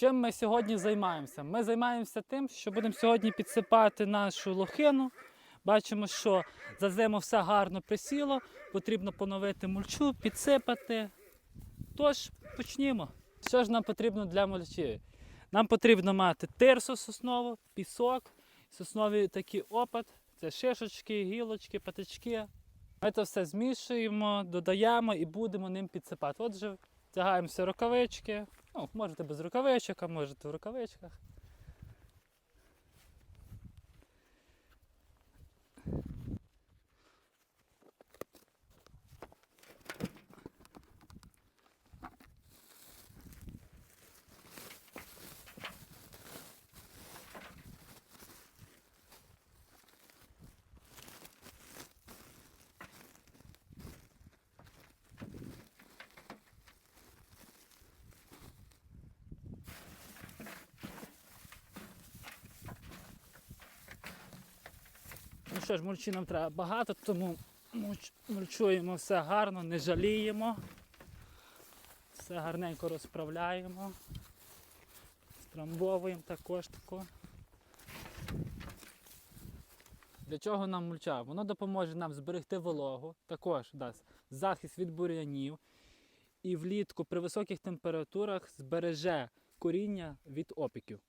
Чим ми сьогодні займаємося? Ми займаємося тим, що будемо сьогодні підсипати нашу лохину. Бачимо, що за зиму все гарно присіло, потрібно поновити мульчу, підсипати. Тож почнімо. Що ж нам потрібно для мульчі? Нам потрібно мати тирсу соснову, пісок, сосновий такий опад, це шишечки, гілочки, патички. Ми це все змішуємо, додаємо і будемо ним підсипати. Отже, тягаємося рукавички. Ну, можете без рукавичок, а можете в рукавичках. Ну що ж, мульчі нам треба багато, тому мульч- мульчуємо все гарно, не жаліємо. Все гарненько розправляємо. Страмбовуємо також тако. Для чого нам мульча? Воно допоможе нам зберегти вологу, також дасть захист від бур'янів і влітку при високих температурах збереже коріння від опіків.